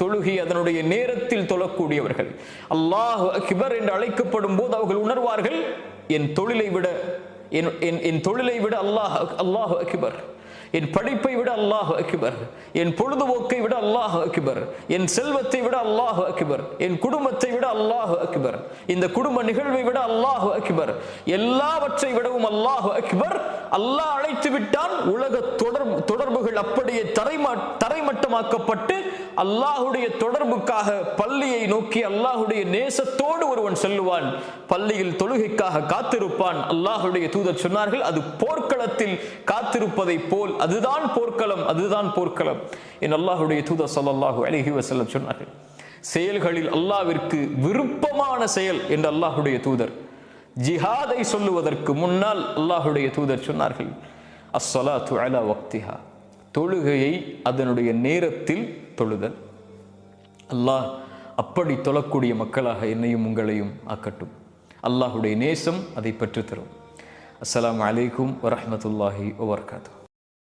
தொழுகி அதனுடைய நேரத்தில் தொழக்கூடியவர்கள். அல்லாஹ் அக்பர் என்று அழைக்கப்படும் போது அவர்கள் உணர்வார்கள் என் தொழிலை விட என் என் என் தொழிலை விட அல்லாஹ் அல்லாஹ் அக்பர். என் படிப்பை விட அல்லாஹ் அக்பர். என் பொழுதுபோக்கை விட அல்லாஹ் அக்பர். என் செல்வத்தை விட அல்லாஹ் அக்பர். என் குடும்பத்தை விட அல்லாஹ் அக்பர். இந்த குடும்ப நிகழ்வை விட அல்லாஹ் அக்பர். எல்லாவற்றை விடவும் அல்லாஹ் அக்பர். அல்லாஹ் அழைத்து விட்டான். உலக தொடர்பு தொடர்புகள் அப்படியே தரைமா தரைமட்டமாக்கப்பட்டு அல்லாஹுடைய தொடர்புக்காக பள்ளியை நோக்கி அல்லாஹுடைய நேசத்தோடு ஒருவன் செல்லுவான். பள்ளியில் தொழுகைக்காக காத்திருப்பான். அல்லாஹுடைய தூதர் சொன்னார்கள் அது போர்க்களத்தில் காத்திருப்பதை போல் அதுதான் போர்க்களம் அதுதான் போர்க்களம். என் அல்லாஹுடைய தூதர் சொல்லல்லாஹு அழகி வசல்லம் சொன்னார்கள் செயல்களில் அல்லாவிற்கு விருப்பமான செயல் என்று அல்லாஹுடைய தூதர். ஜிஹாதை சொல்லுவதற்கு முன்னால் அல்லாஹுடைய தூதர் சொன்னார்கள் அஸ்ஸலாத்து அலா வக்திஹா. தொழுகையை அதனுடைய நேரத்தில் தொழுதல். அல்லாஹ் அப்படி தொழக்கூடிய மக்களாக என்னையும் உங்களையும் ஆக்கட்டும். அல்லாஹுடைய நேசம் அதை பெற்றுத்தரும். அஸ்லாம் அலைக்கும் வரமத்துல்லாஹி வபரகாத்துஹு.